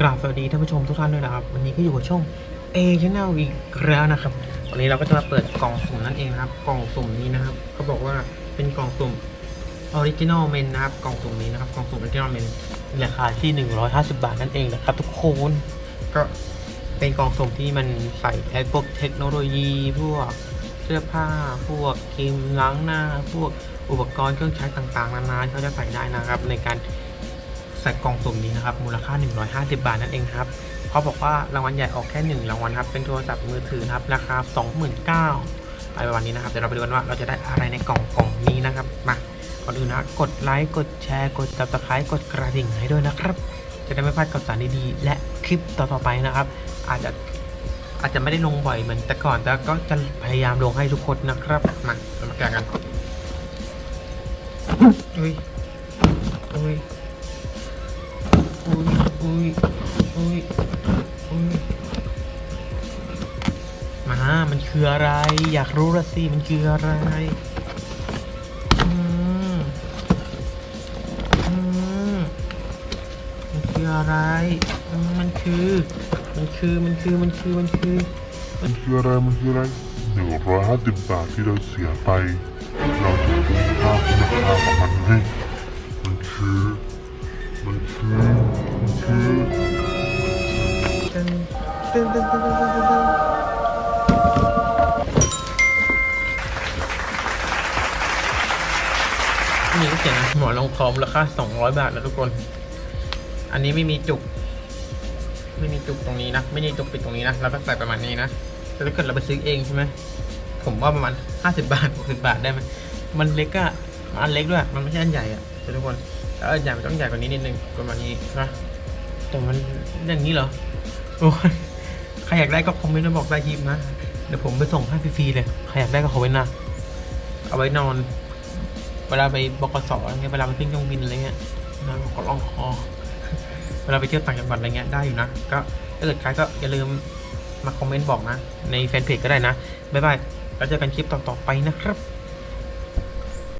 กราบสวัสดีท่านผู้ชมทุกท่านด้วยนะครับ วันนี้ก็อยู่กับช่อง A Channel อีกแล้วนะครับ วันนี้เราก็จะมาเปิดกล่องสุ่มนั่นเองนะครับ กล่องสุ่มนี้นะครับเขาบอกว่าเป็นกล่องสุ่ม Original Men นนะครับ กล่องสุ่มนี้นะครับ กล่องสุ่ม Original Men ราคาที่ 150 บาทนั่นเองนะครับทุกคนก็เป็นกล่องสุ่มที่มันใส่ไอ้พวกเทคโนโลยีพวกเสื้อผ้า พวกครีมล้างหน้า พวกอุปกรณ์เครื่องใช้ต่างๆนานาที่เขาจะใส่ได้นะครับ ในการ ใส่กล่องสุ่มนี้นะครับมูลค่า 150 บาทนั่นเองครับเขาบอกว่ารางวัลใหญ่ออกแค่ 1 รางวัลครับเป็นโทรศัพท์มือถือนะครับราคา 29,000อะไรประมาณนี้นะครับเดี๋ยวเราไปดูกันว่าเราจะได้อะไรในกล่องกล่องนี้นะครับมาก่อนอื่นนะกดไลค์กดแชร์กด subscribe กดกระดิ่งให้ด้วยนะครับ จะได้ไม่พลาดข่าวสารดีๆและคลิปต่อๆไปนะครับ อาจจะอาจจะไม่ได้ลงบ่อยเหมือนแต่ก่อนแต่ก็จะพยายามลงให้ทุกคนนะครับมาเรามาแกะกันอุ้ยอุ้ย อุ้ยอุ้ยอุ้ยอุ้ยมา มันคืออะไร อยากรู้ละสิ มันคืออะไรอืมอืมมันคืออะไรอืมมันคือ มันคือ มันคือ มันคือ มันคือ มันคืออะไรมันคืออะไรหนึ่งร้อยห้าสิบบาทที่เราเสียไป เราจะ ตึ้งตึ้งตึ้งตึ้งตึ้งตึ้งตึ้งนี่ก็เขียนนะหมอนรองคอมราคา200 บาทนะทุกคน อันนี้ไม่มีจุก ไม่มีจุกตรงนี้นะ ไม่มีจุกปิดตรงนี้นะเราก็ใส่ประมาณนี้นะแต่ถ้าเกิดเราไปซื้อเองใช่ไหมผมว่าประมาณ 50 บาท 60 บาทได้ไหมมันเล็กอะมันอันเล็กด้วย มันไม่ใช่อันใหญ่อะทุกคนแต่อันใหญ่มันต้องใหญ่กว่านี้นิดนึงประมาณนี้นะ แต่มันอย่างนี้เหรอโอ้ยใครอยากได้ก็คอมเมนต์มาบอกได้ยิมนะเดี๋ยวผมไปส่งให้ฟรีๆเลยใครอยากได้ก็คอมเมนต์นะเอาไว้นอน เวลาไปบกสอะไรเงี้ยเวลาไปขึ้นเครื่องบินอะไรเงี้ยนะก็ลองคอเวลาไปเที่ยวต่างจังหวัดอะไรเงี้ยได้อยู่นะก็ถ้าเกิดใครก็อย่าลืมมาคอมเมนต์บอกนะ ในแฟนเพจก็ได้นะบ๊ายบายแล้วเจอกันคลิปต่อๆไปนะครับ